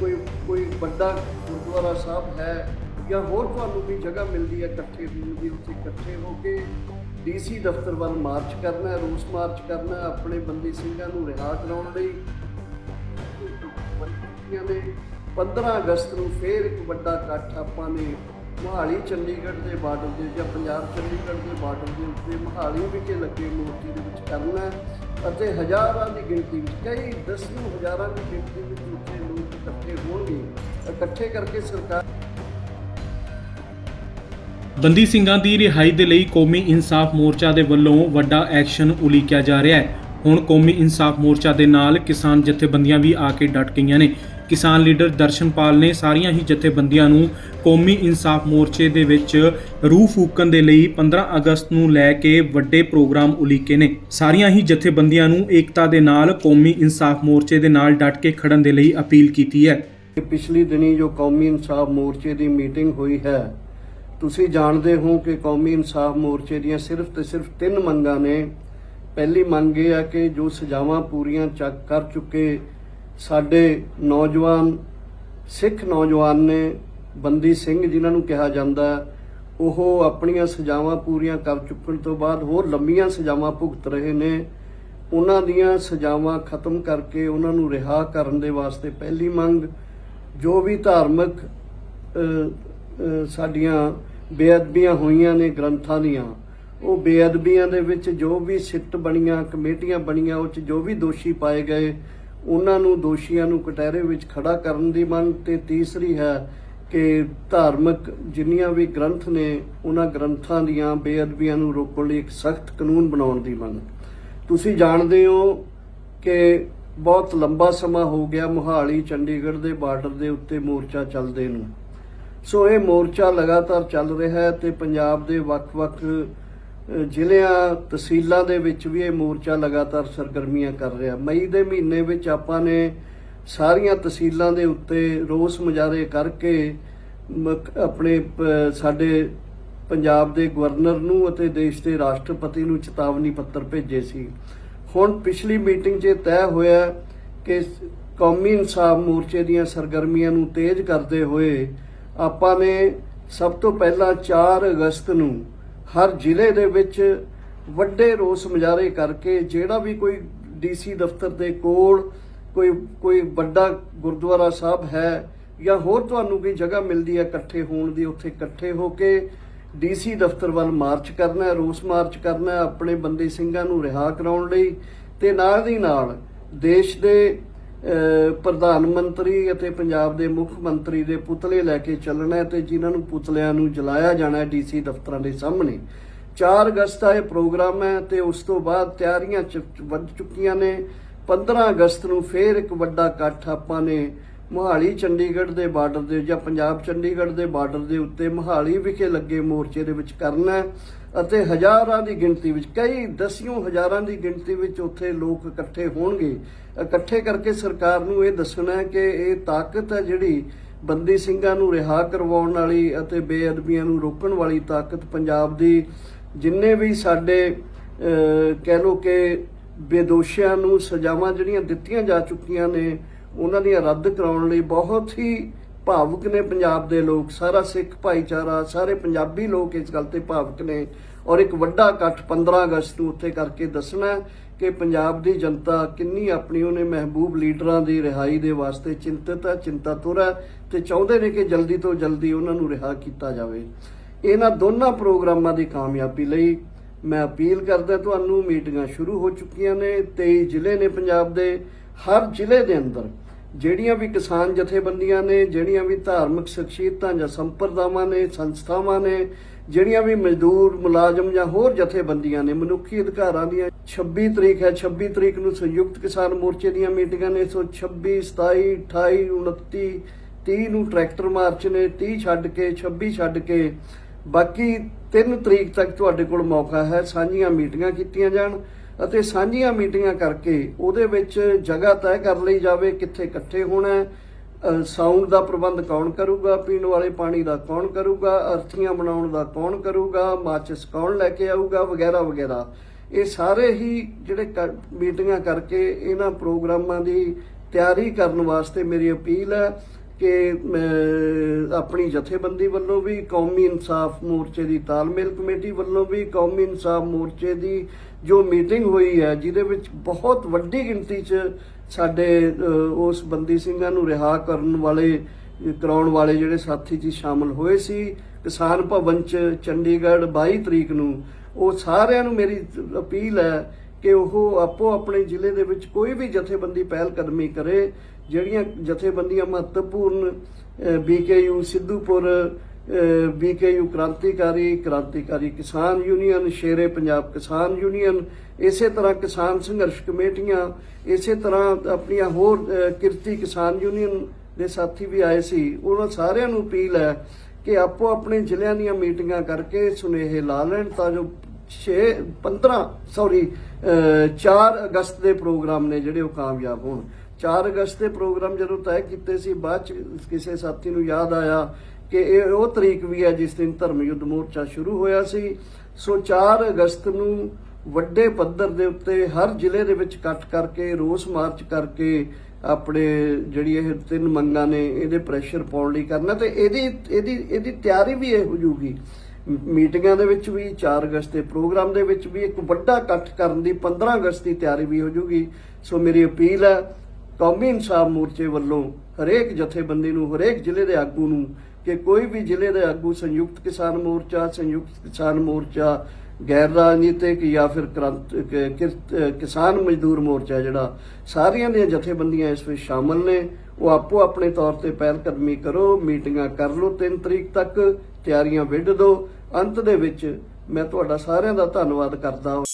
ਕੋਈ ਕੋਈ ਵੱਡਾ ਗੁਰਦੁਆਰਾ ਸਾਹਿਬ ਹੈ ਜਾਂ ਹੋਰ ਤੁਹਾਨੂੰ ਵੀ ਜਗ੍ਹਾ ਮਿਲਦੀ ਹੈ ਇਕੱਠੇ ਹੋਣ ਦੀ, ਉੱਥੇ ਇਕੱਠੇ ਹੋ ਕੇ ਡੀਸੀ ਦਫ਼ਤਰ ਵੱਲ ਮਾਰਚ ਕਰਨਾ, ਰੋਸ ਮਾਰਚ ਕਰਨਾ, ਆਪਣੇ ਬੰਦੀ ਸਿੰਘਾਂ ਨੂੰ ਰਿਹਾ ਕਰਾਉਣ ਲਈ। ਮੰਤਰੀਆਂ ਨੇ 15 ਅਗਸਤ ਨੂੰ ਫੇਰ ਇੱਕ ਵੱਡਾ ਇਕੱਠ ਆਪਾਂ ਨੇ ਮੋਹਾਲੀ, ਚੰਡੀਗੜ੍ਹ ਦੇ ਬਾਰਡਰ ਦੇ ਜਾਂ ਪੰਜਾਬ, ਚੰਡੀਗੜ੍ਹ ਦੇ ਬਾਰਡਰ ਦੇ ਉੱਤੇ ਮੋਹਾਲੀ ਵਿਖੇ ਲੱਗੇ ਮੂਰਤੀ ਦੇ ਵਿੱਚ ਕਰਨਾ ਅਤੇ ਹਜ਼ਾਰਾਂ ਦੀ ਗਿਣਤੀ ਵਿੱਚ, ਕਈ ਦਸਿयों ਹਜ਼ਾਰਾਂ ਦੀ ਗਿਣਤੀ ਵਿੱਚ ਉੱਥੇ ਲੋਕ ਇਕੱਠੇ ਹੋਣਗੇ ਇਕੱਠੇ ਕਰਕੇ ਸਰਕਾਰ ਬੰਦੀ ਸਿੰਘਾਂ ਦੀ ਰਿਹਾਈ ਦੇ ਲਈ ਕੌਮੀ ਇਨਸਾਫ ਮੋਰਚਾ ਦੇ ਵੱਲੋਂ ਵੱਡਾ ਐਕਸ਼ਨ ਉਲੀਕਿਆ ਜਾ ਰਿਹਾ ਹੈ। ਹੁਣ ਕੌਮੀ ਇਨਸਾਫ ਮੋਰਚਾ ਦੇ ਨਾਲ ਕਿਸਾਨ ਜਥੇਬੰਦੀਆਂ ਵੀ ਆ ਕੇ ਡਟ ਗਈਆਂ ਨੇ। ਕਿਸਾਨ ਲੀਡਰ ਦਰਸ਼ਨਪਾਲ ਨੇ ਸਾਰੀਆਂ ਹੀ ਜਥੇਬੰਦੀਆਂ ਨੂੰ ਕੌਮੀ ਇਨਸਾਫ ਮੋਰਚੇ ਦੇ ਵਿੱਚ ਰੂਹ ਫੂਕਣ ਦੇ ਲਈ 15 ਅਗਸਤ ਨੂੰ ਲੈ ਕੇ ਵੱਡੇ ਪ੍ਰੋਗਰਾਮ ਉਲੀਕੇ ਨੇ। ਸਾਰੀਆਂ ਹੀ ਜਥੇਬੰਦੀਆਂ ਨੂੰ ਏਕਤਾ ਦੇ ਨਾਲ ਕੌਮੀ ਇਨਸਾਫ ਮੋਰਚੇ ਦੇ ਨਾਲ ਡਟ ਕੇ ਖੜਨ ਦੇ ਲਈ ਅਪੀਲ ਕੀਤੀ ਹੈ। ਪਿਛਲੀ ਦਿਨੀ ਜੋ ਕੌਮੀ ਇਨਸਾਫ ਮੋਰਚੇ ਦੀ ਮੀਟਿੰਗ ਹੋਈ ਹੈ, ਤੁਸੀਂ ਜਾਣਦੇ ਹੋ ਕਿ ਕੌਮੀ ਇਨਸਾਫ ਮੋਰਚੇ ਦੀਆਂ ਸਿਰਫ ਤੇ ਸਿਰਫ ਤਿੰਨ ਮੰਗਾਂ ਨੇ। ਪਹਿਲੀ ਮੰਗ ਇਹ ਹੈ ਕਿ ਜੋ ਸਜ਼ਾਵਾਂ ਪੂਰੀਆਂ ਚੱਕ ਕਰ ਚੁੱਕੇ ਸਾਡੇ ਨੌਜਵਾਨ, ਸਿੱਖ ਨੌਜਵਾਨ ਨੇ ਬੰਦੀ ਸਿੰਘ ਜਿਨ੍ਹਾਂ ਨੂੰ ਕਿਹਾ ਜਾਂਦਾ ਉਹ ਆਪਣੀਆਂ ਸਜ਼ਾਵਾਂ ਪੂਰੀਆਂ ਕਰ ਚੁੱਕਣ ਤੋਂ ਬਾਅਦ ਹੋਰ ਲੰਮੀਆਂ ਸਜ਼ਾਵਾਂ ਭੁਗਤ ਰਹੇ ਨੇ। ਉਹਨਾਂ ਦੀਆਂ ਸਜ਼ਾਵਾਂ ਖਤਮ ਕਰਕੇ ਉਹਨਾਂ ਨੂੰ ਰਿਹਾ ਕਰਨ ਦੇ ਵਾਸਤੇ ਪਹਿਲੀ ਮੰਗ, ਜੋ ਵੀ ਧਾਰਮਿਕ ਸਾਡੀਆਂ ਬੇਅਦਬੀਆਂ ਹੋਈਆਂ ਨੇ ਗ੍ਰੰਥਾਂ ਦੀਆਂ, ਉਹ ਬੇਅਦਬੀਆਂ ਦੇ ਵਿੱਚ ਜੋ ਵੀ ਸਿੱਟ ਬਣੀਆਂ, ਕਮੇਟੀਆਂ ਬਣੀਆਂ, ਉਹ ਚ ਜੋ ਵੀ ਦੋਸ਼ੀ ਪਾਏ ਗਏ ਉਹਨਾਂ ਨੂੰ ਦੋਸ਼ੀਆਂ ਨੂੰ ਕਟਹਿਰੇ ਵਿੱਚ ਖੜਾ ਕਰਨ ਦੀ ਮੰਗ ਤੇ ਤੀਸਰੀ ਹੈ ਕਿ ਧਾਰਮਿਕ ਜਿੰਨੀਆਂ ਵੀ ਗ੍ਰੰਥ ਨੇ, ਉਹਨਾਂ ਗ੍ਰੰਥਾਂ ਦੀਆਂ ਬੇਅਦਬੀਆਂ ਨੂੰ ਰੋਕਣ ਲਈ ਇੱਕ ਸਖਤ ਕਾਨੂੰਨ ਬਣਾਉਣ ਦੀ ਮੰਗ। ਤੁਸੀਂ ਜਾਣਦੇ ਹੋ ਕਿ ਬਹੁਤ ਲੰਬਾ ਸਮਾਂ ਹੋ ਗਿਆ ਮੁਹਾਲੀ, ਚੰਡੀਗੜ੍ਹ ਦੇ ਬਾਰਡਰ ਦੇ ਉੱਤੇ ਮੋਰਚਾ ਚੱਲਦੇ ਨੂੰ। ਸੋ ਇਹ ਮੋਰਚਾ ਲਗਾਤਾਰ ਚੱਲ ਰਿਹਾ ਹੈ ਤੇ ਪੰਜਾਬ ਦੇ ਵੱਖ-ਵੱਖ ਜ਼ਿਲ੍ਹਿਆਂ, ਤਹਿਸੀਲਾਂ ਦੇ ਵਿੱਚ ਵੀ ਇਹ ਮੋਰਚਾ ਲਗਾਤਾਰ ਸਰਗਰਮੀਆਂ ਕਰ ਰਿਹਾ। ਮਈ ਦੇ ਮਹੀਨੇ ਵਿੱਚ ਆਪਾਂ ਨੇ ਸਾਰੀਆਂ ਤਹਿਸੀਲਾਂ ਦੇ ਉੱਤੇ ਰੋਸ ਮੁਜ਼ਾਹਰੇ ਕਰਕੇ ਆਪਣੇ ਪ- ਸਾਡੇ ਪੰਜਾਬ ਦੇ ਗਵਰਨਰ ਨੂੰ ਅਤੇ ਦੇਸ਼ ਦੇ ਰਾਸ਼ਟਰਪਤੀ ਨੂੰ ਚੇਤਾਵਨੀ ਪੱਤਰ ਭੇਜੇ ਸੀ। ਹੁਣ ਪਿਛਲੀ ਮੀਟਿੰਗ 'ਚ ਇਹ ਤੈਅ ਹੋਇਆ ਕਿ ਕੌਮੀ ਇਨਸਾਫ ਮੋਰਚੇ ਦੀਆਂ ਸਰਗਰਮੀਆਂ ਨੂੰ ਤੇਜ਼ ਕਰਦੇ ਹੋਏ ਆਪਾਂ ਨੇ ਸਭ ਤੋਂ ਪਹਿਲਾਂ 4 ਅਗਸਤ ਨੂੰ ਹਰ ਜ਼ਿਲ੍ਹੇ ਦੇ ਵਿੱਚ ਵੱਡੇ ਰੋਸ ਮੁਜ਼ਾਹਰੇ ਕਰਕੇ ਜਿਹੜਾ ਵੀ ਕੋਈ ਡੀਸੀ ਦਫ਼ਤਰ ਦੇ ਕੋਲ ਕੋਈ ਕੋਈ ਵੱਡਾ ਗੁਰਦੁਆਰਾ ਸਾਹਿਬ ਹੈ ਜਾਂ ਹੋਰ ਤੁਹਾਨੂੰ ਕੋਈ ਜਗ੍ਹਾ ਮਿਲਦੀ ਹੈ ਇਕੱਠੇ ਹੋਣ ਦੀ, ਉੱਥੇ ਇਕੱਠੇ ਹੋ ਕੇ ਡੀਸੀ ਦਫ਼ਤਰ ਵੱਲ ਮਾਰਚ ਕਰਨਾ ਹੈ, ਰੋਸ ਮਾਰਚ ਕਰਨਾ ਹੈ ਆਪਣੇ ਬੰਦੀ ਸਿੰਘਾਂ ਨੂੰ ਰਿਹਾ ਕਰਾਉਣ ਲਈ ਤੇ ਨਾਲ ਦੀ ਨਾਲ ਦੇਸ਼ ਦੇ ਪ੍ਰਧਾਨ ਮੰਤਰੀ ਅਤੇ ਪੰਜਾਬ ਦੇ ਮੁੱਖ ਮੰਤਰੀ ਦੇ ਪੁਤਲੇ ਲੈ ਕੇ ਚੱਲਣਾ ਹੈ ਤੇ ਜਿਨ੍ਹਾਂ ਨੂੰ ਪੁਤਲਿਆਂ ਨੂੰ ਜਲਾਇਆ ਜਾਣਾ ਹੈ ਡੀਸੀ ਦਫ਼ਤਰਾਂ ਦੇ ਸਾਹਮਣੇ। 4 ਅਗਸਤ ਦਾ ਇਹ ਪ੍ਰੋਗਰਾਮ ਹੈ ਤੇ ਉਸ ਤੋਂ ਬਾਅਦ ਤਿਆਰੀਆਂ ਚ- ਵੱਧ ਚੁੱਕੀਆਂ ਨੇ। 15 ਅਗਸਤ ਨੂੰ ਫੇਰ ਇੱਕ ਵੱਡਾ ਇਕੱਠ ਆਪਾਂ ਨੇ ਮੋਹਾਲੀ ਚੰਡੀਗੜ੍ਹ ਦੇ ਬਾਰਡਰ ਦੇ ਜਾਂ ਪੰਜਾਬ ਚੰਡੀਗੜ੍ਹ ਦੇ ਬਾਰਡਰ ਦੇ ਉੱਤੇ ਮੋਹਾਲੀ ਵਿਖੇ ਲੱਗੇ ਮੋਰਚੇ ਦੇ ਵਿੱਚ ਕਰਨਾ ਅਤੇ ਹਜ਼ਾਰਾਂ ਦੀ ਗਿਣਤੀ ਵਿੱਚ, ਕਈ ਦਸਿयों ਹਜ਼ਾਰਾਂ ਦੀ ਗਿਣਤੀ ਵਿੱਚ ਉੱਥੇ ਲੋਕ ਇਕੱਠੇ ਹੋਣਗੇ। ਇਕੱਠੇ ਕਰਕੇ ਸਰਕਾਰ ਨੂੰ ਇਹ ਦੱਸਣਾ ਹੈ ਕਿ ਇਹ ਤਾਕਤ ਹੈ ਜਿਹੜੀ ਬੰਦੀ ਸਿੰਘਾਂ ਨੂੰ ਰਿਹਾ ਕਰਵਾਉਣ ਵਾਲੀ ਅਤੇ ਬੇਅਦਬੀਆਂ ਨੂੰ ਰੋਕਣ ਵਾਲੀ ਤਾਕਤ ਪੰਜਾਬ ਦੀ, ਜਿੰਨੇ ਵੀ ਸਾਡੇ ਕਹਿ ਲੋ ਕਿ ਬੇਦੋਸ਼ੀਆਂ ਨੂੰ ਸਜ਼ਾਵਾਂ ਜਿਹੜੀਆਂ ਦਿੱਤੀਆਂ ਜਾ ਚੁੱਕੀਆਂ ਨੇ ਉਹਨਾਂ ਦੀਆਂ ਰੱਦ ਕਰਾਉਣ ਲਈ ਬਹੁਤ ਹੀ ਭਾਵੁਕ ਨੇ ਪੰਜਾਬ ਦੇ ਲੋਕ, ਸਾਰਾ ਸਿੱਖ ਭਾਈਚਾਰਾ, ਸਾਰੇ ਪੰਜਾਬੀ ਲੋਕ ਇਸ ਗੱਲ ਤੇ ਭਾਵੁਕ ਨੇ। ਔਰ ਇੱਕ ਵੱਡਾ ਇਕੱਠ 15 ਅਗਸਤ ਨੂੰ ਉੱਥੇ ਕਰਕੇ ਦੱਸਣਾ ਕਿ ਪੰਜਾਬ ਦੀ ਜਨਤਾ ਕਿੰਨੀ ਆਪਣੀ ਉਹਨੇ ਮਹਿਬੂਬ ਲੀਡਰਾਂ ਦੀ ਰਿਹਾਈ ਦੇ ਵਾਸਤੇ ਚਿੰਤਤ ਹੈ, ਚਿੰਤਾਤੁਰ ਹੈ ਤੇ ਚਾਹੁੰਦੇ ਨੇ ਕਿ ਜਲਦੀ ਤੋਂ ਜਲਦੀ ਉਹਨਾਂ ਨੂੰ ਰਿਹਾ ਕੀਤਾ ਜਾਵੇ। ਇਹਨਾਂ ਦੋਨਾਂ ਪ੍ਰੋਗਰਾਮਾਂ ਦੀ ਕਾਮਯਾਬੀ ਲਈ ਮੈਂ ਅਪੀਲ ਕਰਦਾ, ਤੁਹਾਨੂੰ ਮੀਟਿੰਗਾਂ ਸ਼ੁਰੂ ਹੋ ਚੁੱਕੀਆਂ ਨੇ 23 ਜ਼ਿਲ੍ਹੇ ਨੇ ਪੰਜਾਬ ਦੇ। ਹਰ ਜ਼ਿਲ੍ਹੇ ਦੇ ਅੰਦਰ ਜਿਹੜੀਆਂ ਵੀ ਕਿਸਾਨ ਜਥੇਬੰਦੀਆਂ ਨੇ, ਜਿਹੜੀਆਂ ਵੀ ਧਾਰਮਿਕ ਸ਼ਖਸੀਅਤਾਂ ਜਾਂ ਸੰਪਰਦਾਵਾਂ ਨੇ, ਸੰਸਥਾਵਾਂ ਨੇ, ਜਿਹੜੀਆਂ ਵੀ ਮਜ਼ਦੂਰ, ਮੁਲਾਜ਼ਮ ਜਾਂ ਹੋਰ ਜਥੇਬੰਦੀਆਂ ਨੇ, ਮਨੁੱਖੀ ਅਧਿਕਾਰਾਂ ਦੀਆਂ 26 ਤਰੀਕ ਹੈ 26 ਤਰੀਕ ਨੂੰ ਸੰਯੁਕਤ ਕਿਸਾਨ ਮੋਰਚੇ ਦੀਆਂ ਮੀਟਿੰਗਾਂ ਨੇ, ਸੋ 26 27 28 29 30 ਨੂੰ ਟਰੈਕਟਰ ਮਾਰਚ ਨੇ 30 ਛੱਡ ਕੇ 26 ਛੱਡ ਕੇ, ਬਾਕੀ 3 ਤਰੀਕ ਤੱਕ ਤੁਹਾਡੇ ਕੋਲ ਮੌਕਾ ਹੈ, ਸਾਂਝੀਆਂ ਮੀਟਿੰਗਾਂ ਕੀਤੀਆਂ ਜਾਣ। ਅਤੇ ਸਾਂਝੀਆਂ ਮੀਟਿੰਗਾਂ ਕਰਕੇ ਉਹਦੇ ਵਿੱਚ ਜਗ੍ਹਾ ਤੈਅ ਕਰ ਲਈ ਜਾਵੇ ਕਿੱਥੇ ਇਕੱਠੇ ਹੋਣਾ ਹੈ। ਸਾਊਂਡ ਦਾ ਪ੍ਰਬੰਧ ਕੌਣ ਕਰੂਗਾ? ਪੀਣ ਵਾਲੇ ਪਾਣੀ ਦਾ ਕੌਣ ਕਰੂਗਾ? ਅਰਥੀਆਂ ਬਣਾਉਣ ਦਾ ਕੌਣ ਕਰੂਗਾ? ਮਾਚਿਸ ਕੌਣ ਲੈ ਕੇ ਆਊਗਾ? ਵਗੈਰਾ ਵਗੈਰਾ। ਇਹ ਸਾਰੇ ਹੀ ਜਿਹੜੇ ਕ- ਮੀਟਿੰਗਾਂ ਕਰਕੇ ਇਹਨਾਂ ਪ੍ਰੋਗਰਾਮਾਂ ਦੀ ਤਿਆਰੀ ਕਰਨ ਵਾਸਤੇ ਮੇਰੀ ਅਪੀਲ ਹੈ। ਕਿ ਆਪਣੀ ਜਥੇਬੰਦੀ ਵੱਲੋਂ ਵੀ ਕੌਮੀ ਇਨਸਾਫ ਮੋਰਚੇ ਦੀ ਤਾਲਮੇਲ ਕਮੇਟੀ ਵੱਲੋਂ ਵੀ ਕੌਮੀ ਇਨਸਾਫ ਮੋਰਚੇ ਦੀ ਜੋ ਮੀਟਿੰਗ ਹੋਈ ਹੈ, ਜਿਹਦੇ ਵਿੱਚ ਬਹੁਤ ਵੱਡੀ ਗਿਣਤੀ 'ਚ ਸਾਡੇ ਉਸ ਬੰਦੀ ਸਿੰਘਾਂ ਨੂੰ ਰਿਹਾ ਕਰਨ ਵਾਲੇ, ਕਰਾਉਣ ਵਾਲੇ ਜਿਹੜੇ ਸਾਥੀ ਜੀ ਸ਼ਾਮਲ ਹੋਏ ਸੀ, ਕਿਸਾਨ ਭਵਨ 'ਚ ਚੰਡੀਗੜ੍ਹ 22 ਤਰੀਕ ਨੂੰ, ਉਹ ਸਾਰਿਆਂ ਨੂੰ ਮੇਰੀ ਅਪੀਲ ਹੈ ਕਿ ਉਹ ਆਪੋ ਆਪਣੇ ਜ਼ਿਲ੍ਹੇ ਦੇ ਵਿੱਚ ਕੋਈ ਵੀ ਜਥੇਬੰਦੀ ਪਹਿਲ ਕਦਮੀ ਕਰੇ, ਜਿਹੜੀਆਂ ਜਥੇਬੰਦੀਆਂ ਮਹੱਤਵਪੂਰਨ ਬੀਕੇਯੂ ਸਿੱਧੂਪੁਰ ਬੀਕੇਯੂ ਕ੍ਰਾਂਤੀਕਾਰੀ ਕ੍ਰਾਂਤੀਕਾਰੀ ਕਿਸਾਨ ਯੂਨੀਅਨ, ਸ਼ੇਰੇ ਪੰਜਾਬ ਕਿਸਾਨ ਯੂਨੀਅਨ, ਇਸੇ ਤਰ੍ਹਾਂ ਕਿਸਾਨ ਸੰਘਰਸ਼ ਕਮੇਟੀਆਂ, ਇਸੇ ਤਰ੍ਹਾਂ ਆਪਣੀਆਂ ਹੋਰ ਕਿਰਤੀ ਕਿਸਾਨ ਯੂਨੀਅਨ ਦੇ ਸਾਥੀ ਵੀ ਆਏ ਸੀ, ਉਹਨਾਂ ਸਾਰਿਆਂ ਨੂੰ ਅਪੀਲ ਹੈ ਕਿ ਆਪੋ ਆਪਣੇ ਜ਼ਿਲ੍ਹਿਆਂ ਦੀਆਂ ਮੀਟਿੰਗਾਂ ਕਰਕੇ ਸੁਨੇਹੇ ਲਾ ਲੈਣ ਤਾਂ ਜੋ 6 15 ਸੌਰੀ 4 ਅਗਸਤ ਦੇ ਪ੍ਰੋਗਰਾਮ ਨੇ ਜਿਹੜੇ ਉਹ ਕਾਮਯਾਬ ਹੋਣ। 4 ਅਗਸਤ ਦੇ ਪ੍ਰੋਗਰਾਮ ਜਦੋਂ ਤੈਅ ਕੀਤੇ ਸੀ, ਬਾਅਦ ਚ ਕਿਸੇ ਸਾਥੀ ਨੂੰ ਯਾਦ ਆਇਆ ਕਿ ਇਹ ਉਹ ਤਰੀਕ ਵੀ ਹੈ ਜਿਸ ਦਿਨ ਧਰਮ ਯੁੱਧ ਮੋਰਚਾ ਸ਼ੁਰੂ ਹੋਇਆ ਸੀ। ਸੋ 4 ਅਗਸਤ ਨੂੰ ਵੱਡੇ ਪੱਧਰ ਦੇ ਉੱਤੇ ਹਰ ਜ਼ਿਲ੍ਹੇ ਦੇ ਵਿੱਚ ਇਕੱਠ ਕਰਕੇ, ਰੋਸ ਮਾਰਚ ਕਰਕੇ ਆਪਣੇ ਜਿਹੜੀ ਇਹ ਤਿੰਨ ਮੰਗਾਂ ਨੇ, ਇਹਦੇ ਪ੍ਰੈਸ਼ਰ ਪਾਉਣ ਲਈ ਕਰਨਾ ਤੇ ਇਹਦੀ ਇਹਦੀ ਇਹਦੀ ਤਿਆਰੀ ਵੀ ਇਹ ਹੋ ਜੂਗੀ ਮੀਟਿੰਗਾਂ ਦੇ ਵਿੱਚ ਵੀ 4 ਅਗਸਤ ਦੇ ਪ੍ਰੋਗਰਾਮ ਦੇ ਵਿੱਚ ਵੀ ਇੱਕ ਵੱਡਾ ਇਕੱਠ ਕਰਨ ਦੀ 15 ਅਗਸਤ ਦੀ ਤਿਆਰੀ ਵੀ ਹੋ ਜੂਗੀ। ਸੋ ਮੇਰੀ ਅਪੀਲ ਹੈ, ਕੌਮੀ ਇਨਸਾਫ ਮੋਰਚੇ ਵੱਲੋਂ ਹਰੇਕ ਜਥੇਬੰਦੀ ਨੂੰ, ਹਰੇਕ ਜ਼ਿਲ੍ਹੇ ਦੇ ਆਗੂ ਨੂੰ ਕਿ ਕੋਈ ਵੀ ਜ਼ਿਲ੍ਹੇ ਦੇ ਆਗੂ ਸੰਯੁਕਤ ਕਿਸਾਨ ਮੋਰਚਾ, ਸੰਯੁਕਤ ਕਿਸਾਨ ਮੋਰਚਾ, ਗੈਰ ਰਾਜਨੀਤਿਕ ਜਾਂ ਫਿਰ ਕ੍ਰਾਂਤ ਕਿਰਤ- ਕਿਸਾਨ ਮਜ਼ਦੂਰ ਮੋਰਚਾ ਜਿਹੜਾ, ਸਾਰੀਆਂ ਦੀਆਂ ਜਥੇਬੰਦੀਆਂ ਇਸ ਵਿੱਚ ਸ਼ਾਮਲ ਨੇ। ਉਹ ਆਪੋ ਆਪਣੇ ਤੌਰ ਤੇ ਪਹਿਲ ਕਦਮੀ ਕਰੋ, ਮੀਟਿੰਗਾਂ ਕਰ ਲਓ 3 ਤਰੀਕ ਤੱਕ ਤਿਆਰੀਆਂ ਵਿੱਢ ਦਿਓ ਅੰਤ ਦੇ ਵਿੱਚ ਮੈਂ ਤੁਹਾਡਾ ਸਾਰਿਆਂ ਦਾ ਧੰਨਵਾਦ ਕਰਦਾ ਹਾਂ।